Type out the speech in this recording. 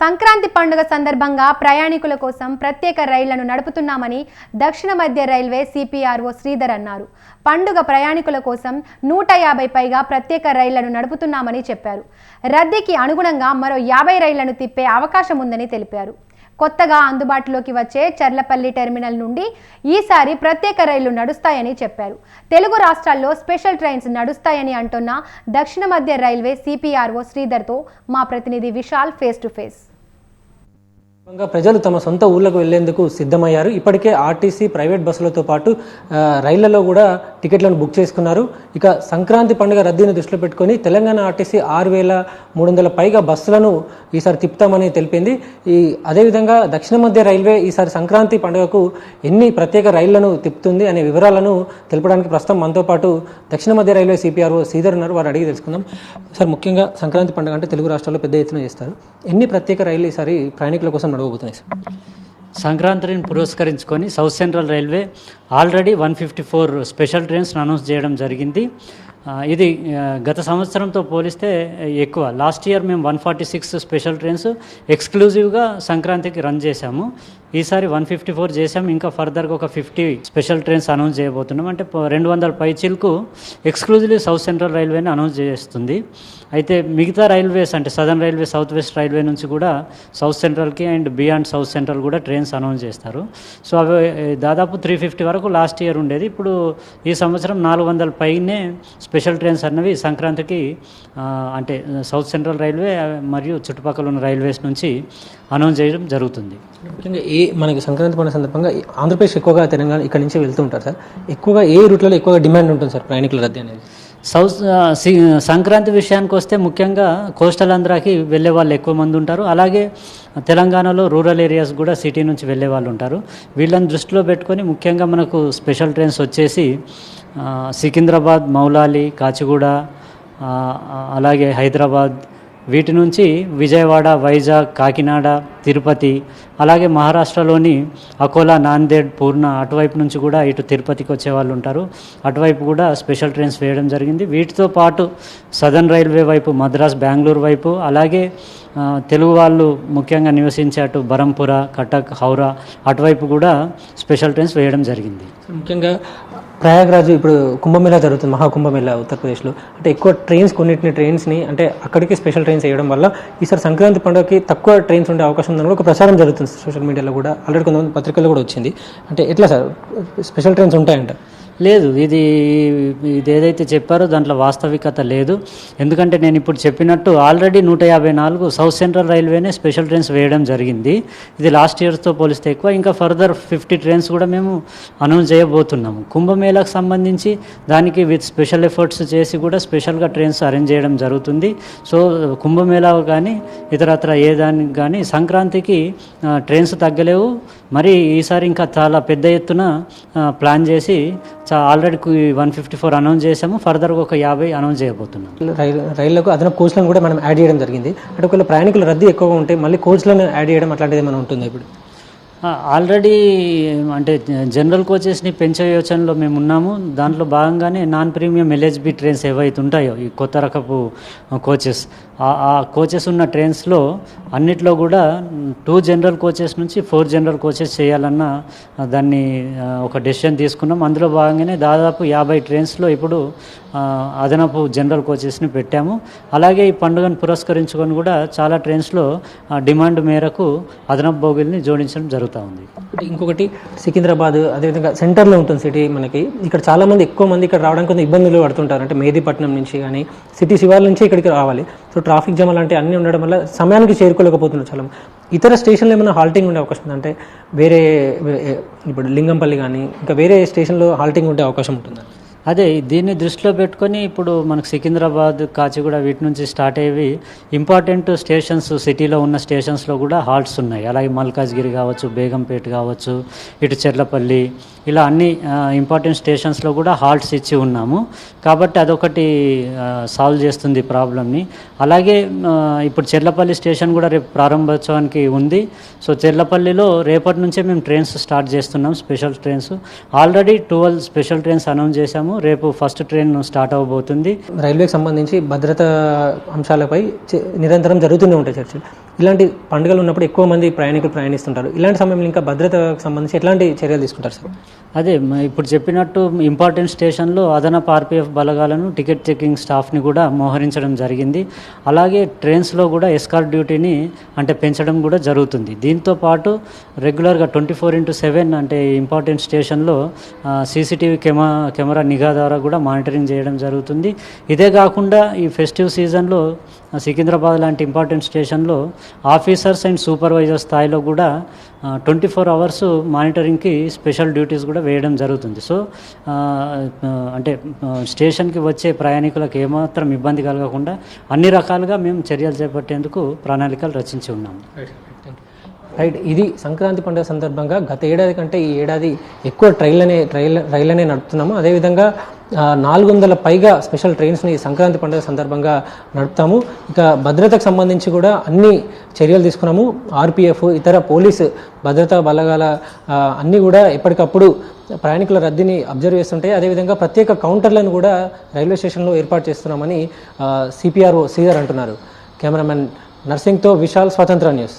సంక్రాంతి పండుగ సందర్భంగా ప్రయాణికుల కోసం ప్రత్యేక రైళ్ళను నడుపుతున్నామని దక్షిణ మధ్య రైల్వే సిపిఆర్ఓ శ్రీధర్ అన్నారు. పండుగ ప్రయాణికుల కోసం నూట యాభై పైగా ప్రత్యేక రైళ్ళను నడుపుతున్నామని చెప్పారు. రద్దీకి అనుగుణంగా మరో యాభై రైళ్ళను తిప్పే అవకాశం ఉందని తెలిపారు. కొత్తగా అందుబాటులోకి వచ్చే చర్లపల్లి టెర్మినల్ నుండి ఈసారి ప్రత్యేక రైళ్ళు నడుస్తాయని చెప్పారు. తెలుగు రాష్ట్రాల్లో స్పెషల్ ట్రైన్స్ నడుస్తాయని అంటున్న దక్షిణ మధ్య రైల్వే సిపిఆర్ఓ శ్రీధర్తో మా ప్రతినిధి విశాల్ ఫేస్ టు ఫేస్. ప్రజలు తమ సొంత ఊళ్ళకు వెళ్ళేందుకు సిద్ధమయ్యారు. ఇప్పటికే ఆర్టీసీ ప్రైవేట్ బస్సులతో పాటు రైళ్ళలో కూడా టికెట్లను బుక్ చేసుకున్నారు. ఇక సంక్రాంతి పండుగ రద్దీని దృష్టిలో పెట్టుకొని తెలంగాణ ఆర్టీసీ ఆరు వేల మూడు వందల పైగా బస్సులను ఈసారి తిప్పుతామని తెలిపింది. ఈ అదేవిధంగా దక్షిణ మధ్య రైల్వే ఈసారి సంక్రాంతి పండుగకు ఎన్ని ప్రత్యేక రైళ్ళను తిప్పుతుంది అనే వివరాలను తెలపడానికి ప్రస్తుతం మనతో పాటు దక్షిణ మధ్య రైల్వే సిపిఆర్ఓ శ్రీధర్ ఉన్నారు. వారు అడిగి తెలుసుకుందాం. సార్ ముఖ్యంగా సంక్రాంతి పండుగ అంటే తెలుగు రాష్ట్రాల్లో పెద్ద ఎత్తున చేస్తారు. ఎన్ని ప్రత్యేక రైళ్ళు ఈసారి ప్రయాణికుల కోసం నడవబోతున్నాయి సార్. సంక్రాంతిని పురస్కరించుకొని south central railway already one fifty four special trains announce చేయడం జరిగింది. ఇది గత సంవత్సరంతో పోలిస్తే ఎక్కువ. లాస్ట్ ఇయర్ మేము one forty six special trains ఎక్స్క్లూజివ్గా సంక్రాంతికి రన్ చేశాము. ఈసారి వన్ ఫిఫ్టీ ఫోర్ చేసాం ఇంకా ఫర్దర్గా ఒక ఫిఫ్టీ స్పెషల్ ట్రైన్స్ అనౌన్స్ చేయబోతున్నాం. అంటే రెండు వందల పై ఎక్స్క్లూజివ్లీ సౌత్ సెంట్రల్ రైల్వేని అనౌన్స్ చేస్తుంది. అయితే మిగతా రైల్వేస్ అంటే southern railway south west railway నుంచి కూడా సౌత్ సెంట్రల్కి అండ్ బియాండ్ సౌత్ సెంట్రల్ కూడా ట్రైన్స్ అనౌన్స్ చేస్తారు. సో అవి దాదాపు త్రీ ఫిఫ్టీ వరకు లాస్ట్ ఇయర్ ఉండేది. ఇప్పుడు ఈ సంవత్సరం నాలుగు వందల పైనే స్పెషల్ ట్రైన్స్ అన్నవి సంక్రాంతికి అంటే సౌత్ సెంట్రల్ రైల్వే మరియు చుట్టుపక్కల ఉన్న రైల్వేస్ నుంచి అనౌన్స్ చేయడం జరుగుతుంది. ముఖ్యంగా ఏ మనకి సంక్రాంతి పండుగ సందర్భంగా ఆంధ్రప్రదేశ్ ఎక్కువగా తెలంగాణ ఇక్కడ నుంచి వెళ్తూ ఉంటారు సార్. ఎక్కువగా ఏ రూట్లలో ఎక్కువగా డిమాండ్ ఉంటుంది సార్ ప్రయాణికుల రద్దీ అనేది? సౌత్ సంక్రాంతి విషయానికి వస్తే ముఖ్యంగా కోస్టల్ ఆంధ్రాకి వెళ్ళే వాళ్ళు ఎక్కువ మంది ఉంటారు. అలాగే తెలంగాణలో రూరల్ ఏరియాస్ కూడా సిటీ నుంచి వెళ్ళే వాళ్ళు ఉంటారు. వీళ్ళని దృష్టిలో పెట్టుకొని ముఖ్యంగా మనకు స్పెషల్ ట్రైన్స్ వచ్చేసి సికింద్రాబాద్ మౌలాలి కాచిగూడ అలాగే హైదరాబాద్ వీటి నుంచి విజయవాడ వైజాగ్ కాకినాడ తిరుపతి అలాగే మహారాష్ట్రలోని అకోలా నాందేడ్ పూర్ణ అటువైపు నుంచి కూడా ఇటు తిరుపతికి వచ్చే వాళ్ళు ఉంటారు. అటువైపు కూడా స్పెషల్ ట్రైన్స్ వేయడం జరిగింది. వీటితో పాటు సదర్న్ రైల్వే వైపు మద్రాస్ బెంగళూరు వైపు అలాగే తెలుగు వాళ్ళు ముఖ్యంగా నివసించే అటు బరంపుర కటక్ హౌరా అటువైపు కూడా స్పెషల్ ట్రైన్స్ వేయడం జరిగింది. ముఖ్యంగా ప్రయాగరాజు ఇప్పుడు కుంభమేళా జరుగుతుంది మహాకుంభమేళా ఉత్తరప్రదేశ్లో అంటే ఎక్కువ ట్రైన్స్ కొన్నిటిని ట్రైన్స్ని అంటే అక్కడికి స్పెషల్ ట్రైన్స్ వేయడం వల్ల ఈసారి సంక్రాంతి పండుగకి తక్కువ ట్రైన్స్ ఉండే అవకాశం ఉందని కూడా ఒక ప్రచారం జరుగుతుంది సోషల్ మీడియాలో కూడా. ఆల్రెడీ కొంతమంది పత్రికల్లో కూడా వచ్చింది. అంటే ఎట్లా సార్? స్పెషల్ ట్రైన్స్ ఉంటాయంట. లేదు ఇది ఇది ఏదైతే చెప్పారో దాంట్లో వాస్తవికత లేదు. ఎందుకంటే నేను ఇప్పుడు చెప్పినట్టు ఆల్రెడీ నూట యాభై నాలుగు సౌత్ సెంట్రల్ రైల్వేనే స్పెషల్ ట్రైన్స్ వేయడం జరిగింది. ఇది లాస్ట్ ఇయర్స్తో పోలిస్తే ఎక్కువ. ఇంకా ఫర్దర్ ఫిఫ్టీ ట్రైన్స్ కూడా మేము అనౌన్స్ చేయబోతున్నాము. కుంభమేళాకు సంబంధించి దానికి విత్ స్పెషల్ ఎఫర్ట్స్ చేసి కూడా స్పెషల్గా ట్రైన్స్ అరేంజ్ చేయడం జరుగుతుంది. సో కుంభమేళా కానీ ఇతరత్ర ఏ దానికి కానీ సంక్రాంతికి ట్రైన్స్ తగ్గలేవు. మరి ఈసారి ఇంకా చాలా పెద్ద ఎత్తున ప్లాన్ చేసి already one fifty four announce చేసాము ఫర్దర్గా ఒక యాభై అనౌన్స్ చేయబోతున్నాం. రైలు రైళ్ళకు అదనపు కోచ్లను కూడా మనం యాడ్ చేయడం జరిగింది. అంటే ఒకవేళ ప్రయాణికుల రద్దీ ఎక్కువగా ఉంటే మళ్ళీ కోచ్లను యాడ్ చేయడం అట్లాంటిది ఏమైనా ఉంటుంది ఇప్పుడు? ఆల్రెడీ అంటే జనరల్ కోచెస్ని పెంచే యోచనలో మేము ఉన్నాము. దాంట్లో భాగంగానే నాన్ ప్రీమియం ఎల్హెచ్బి ట్రైన్స్ ఏవైతే ఉంటాయో ఈ కొత్త రకపు కోచెస్ ఆ- కోచెస్ ఉన్న ట్రైన్స్లో అన్నిట్లో కూడా టూ జనరల్ కోచెస్ నుంచి ఫోర్ జనరల్ కోచెస్ చేయాలన్న దాన్ని ఒక డెసిషన్ తీసుకున్నాం. అందులో భాగంగానే దాదాపు యాభై ట్రైన్స్లో ఇప్పుడు అదనపు జనరల్ కోచెస్ని పెట్టాము. అలాగే ఈ పండుగను పురస్కరించుకొని కూడా చాలా ట్రైన్స్లో డిమాండ్ మేరకు అదనపు బోగిల్ని జోడించడం జరుగుతుంది. జరుగుతూ ఉంది. ఇంకొకటి సికింద్రాబాద్ అదేవిధంగా సెంటర్లో ఉంటుంది సిటీ మనకి. ఇక్కడ చాలా మంది ఎక్కువ మంది ఇక్కడ రావడానికి కొంత ఇబ్బందులు పడుతుంటారు. అంటే మేదీపట్నం నుంచి కానీ సిటీ శివార్ల నుంచి ఇక్కడికి రావాలి. సో ట్రాఫిక్ జామ్ అలాంటి అన్నీ ఉండడం వల్ల సమయానికి చేరుకోలేకపోతున్నారు చాలా ఇతర స్టేషన్లో ఏమైనా హాల్టింగ్ ఉండే అవకాశం అంటే వేరే ఇప్పుడు లింగంపల్లి కానీ ఇంకా వేరే స్టేషన్లో హాల్టింగ్ ఉండే అవకాశం ఉంటుందా? అదే దీన్ని దృష్టిలో పెట్టుకొని ఇప్పుడు మనకు సికింద్రాబాద్ కాచిగూడ వీటి నుంచి స్టార్ట్ అయ్యేవి ఇంపార్టెంట్ స్టేషన్స్ సిటీలో ఉన్న స్టేషన్స్లో కూడా హాల్ట్స్ ఉన్నాయి. అలాగే మల్కాజ్గిరి కావచ్చు బేగంపేట కావచ్చు ఇటు చెర్లపల్లి ఇలా అన్ని ఇంపార్టెంట్ స్టేషన్స్లో కూడా హాల్ట్స్ ఇచ్చి ఉన్నాము. కాబట్టి అదొకటి సాల్వ్ చేస్తుంది ప్రాబ్లమ్ని. అలాగే ఇప్పుడు చెర్లపల్లి స్టేషన్ కూడా రేపు ప్రారంభోత్సవానికి ఉంది. సో చెర్లపల్లిలో రేపటి నుంచే మేము ట్రైన్స్ స్టార్ట్ చేస్తున్నాం special trains. Already twelve special trains announce చేశాము. రేపు ఫస్ట్ ట్రైన్ స్టార్ట్ అవ్వబోతుంది రైల్వేకి సంబంధించి భద్రత అంశాలపై నిరంతరం జరుగుతూనే ఉంటాయి చర్చలు. ఇలాంటి పండుగలు ఉన్నప్పుడు ఎక్కువ మంది ప్రయాణికులు ప్రయాణిస్తుంటారు. ఇలాంటి సమయంలో ఇంకా భద్రతకు సంబంధించి ఎట్లాంటి చర్యలు తీసుకుంటారు సార్? అదే ఇప్పుడు చెప్పినట్టు ఇంపార్టెంట్ స్టేషన్లో అదనపు ఆర్పిఎఫ్ బలగాలను టికెట్ చెకింగ్ స్టాఫ్ని కూడా మోహరించడం జరిగింది. అలాగే ట్రైన్స్లో కూడా ఎస్కార్ట్ డ్యూటీని అంటే పెంచడం కూడా జరుగుతుంది. దీంతో పాటు రెగ్యులర్గా ట్వంటీ ఫోర్ ఇంటూ సెవెన్ అంటే ఇంపార్టెంట్ స్టేషన్లో సీసీటీవీ కెమెరా కెమెరా నిఘా ద్వారా కూడా మానిటరింగ్ చేయడం జరుగుతుంది. ఇదే కాకుండా ఈ ఫెస్టివ్ సీజన్లో సికింద్రాబాద్ లాంటి ఇంపార్టెంట్ స్టేషన్లో ఆఫీసర్స్ అండ్ సూపర్వైజర్ స్థాయిలో కూడా ట్వంటీ ఫోర్ అవర్స్ మానిటరింగ్కి స్పెషల్ డ్యూటీస్ కూడా వేయడం జరుగుతుంది. సో అంటే స్టేషన్కి వచ్చే ప్రయాణికులకు ఏమాత్రం ఇబ్బంది కలగకుండా అన్ని రకాలుగా మేము చర్యలు చేపట్టేందుకు ప్రణాళికలు రచించి ఉన్నాము రైట్. ఇది సంక్రాంతి పండుగ సందర్భంగా గత ఏడాది కంటే ఈ ఏడాది ఎక్కువ ట్రైన్లనే ట్రైల్ రైళ్ళనే నడుపుతున్నాము. అదేవిధంగా నాలుగు వందల పైగా స్పెషల్ ట్రైన్స్ని సంక్రాంతి పండుగ సందర్భంగా నడుపుతాము. ఇక భద్రతకు సంబంధించి కూడా అన్ని చర్యలు తీసుకున్నాము. ఆర్పిఎఫ్ ఇతర పోలీసు భద్రతా బలగాల అన్నీ కూడా ఎప్పటికప్పుడు ప్రయాణికుల రద్దీని అబ్జర్వ్ చేస్తుంటాయి. అదేవిధంగా ప్రత్యేక కౌంటర్లను కూడా రైల్వే స్టేషన్లో ఏర్పాటు చేస్తున్నామని సిపిఆర్ఓ శ్రీధర్ అంటున్నారు. కెమెరామెన్ నర్సింగ్తో విశాల్ స్వతంత్ర న్యూస్.